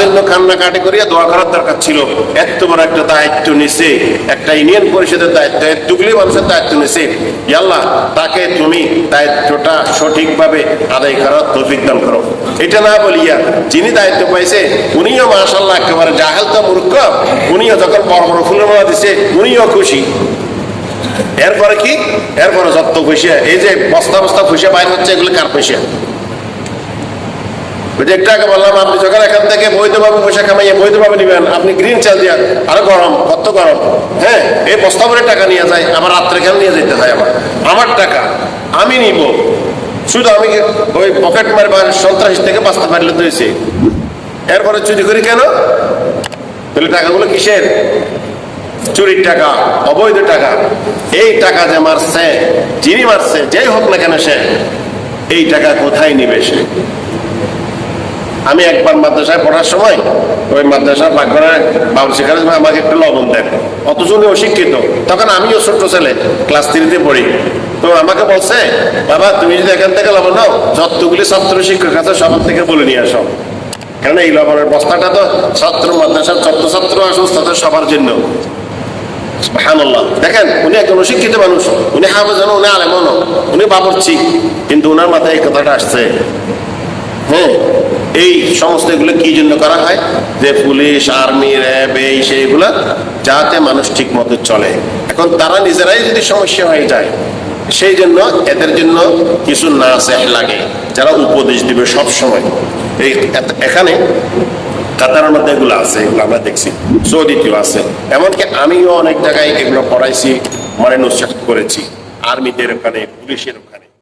জন্য কান্নাকাটি করিয়া দোয়া করার দরকার ছিল। এত বড় একটা দায়িত্ব নিছে। একটা ইউনিয়ন পরিষদের দায়িত্ব এতগুলি মানুষের দায়িত্ব নিছে। আল্লাহ, তাকে তুমি দায়িত্বটা সঠিকভাবে আদায় করার তৌফিক দান করো। এটা না বলিয়া যিনি দায়িত্ব পাইছে, উনিও মাশাল্লাহ একেবারে জাহেল তো মূর্খ। উনিও যখন বড় বড় ফুলের মালা দিছে, উনিও খুশি। এরপরে কি? এরপরে যত পয়সা এই যে বস্তা বস্তা পয়সা বাইর হচ্ছে, এগুলো কার পয়সা? যে একটু বললাম, আপনি যখন এখান থেকে বৈধভাবে পয়সা কামাইয়ে বৈধভাবে নেবেন, আপনি গ্রিন চাল দিয়া আরও গরম কত গরম হ্যাঁ এই বস্তা টাকা নিয়ে যায়, আবার রাত্রে কেন নিয়ে যেতে হয় আমার আমার টাকা, আমি নিব। শুধু আমি ওই পকেট মারে বা সন্ত্রাস থেকে বাঁচতে পারলে তো হয়েছে। এরপরে চুরি করি কেন? তাহলে টাকাগুলো কিসের? চুরির টাকা, অবৈধ টাকা। এই টাকা যে মারছে, যিনি মারছে, যেই হোক না কেন সে, এই টাকা কোথায় নিবে সে? আমি একবার মাদ্রাসায় পড়ার সময় ওই মাদ্রাসার পাকঘরে বাবু সেখানে আমাকে একটু লবণ দেন। অথচ উনি অশিক্ষিত। তখন আমিও ছোট্ট ছেলে, ক্লাস থ্রিতে পড়ি। তো আমাকে বলছে, বাবা, তুমি যদি এখান থেকে লবণ নাও, যতগুলি ছাত্র শিক্ষক আছে সবার থেকে বলে নিয়ে আসো। কারণ এই লবণের বস্তাটা তো ছাত্র মাদ্রাসার ছাত্র ছাত্র আসুন তাদের সবার জন্য। সুবহানাল্লাহ। দেখেন, উনি একজন অশিক্ষিত মানুষ। উনি হাফেজানো উনি আলেমনও উনি বাবরচি। কিন্তু ওনার মাথায় এই কথাটা আসছে। হ্যাঁ এই সমস্ত এগুলো কি জন্য করা হয়? যে পুলিশ, আর্মি, র্যাব, এই সেইগুলা যাতে মানুষ ঠিক মতো চলে। এখন তারা নিজেরাই যদি সমস্যা হয়ে যায়, সেই জন্য এদের জন্য কিছু নাচ লাগে, যারা উপদেশ দিবে সব সময় এই এখানে কাতারের মধ্যে এগুলো আছে, এগুলো আমরা দেখছি। সৌদিতেও আছে। এমনকি আমিও অনেক জায়গায় এগুলো পড়াইছি মানে নুসরাত করেছি। আর্মিদের ওখানে, পুলিশের ওখানে।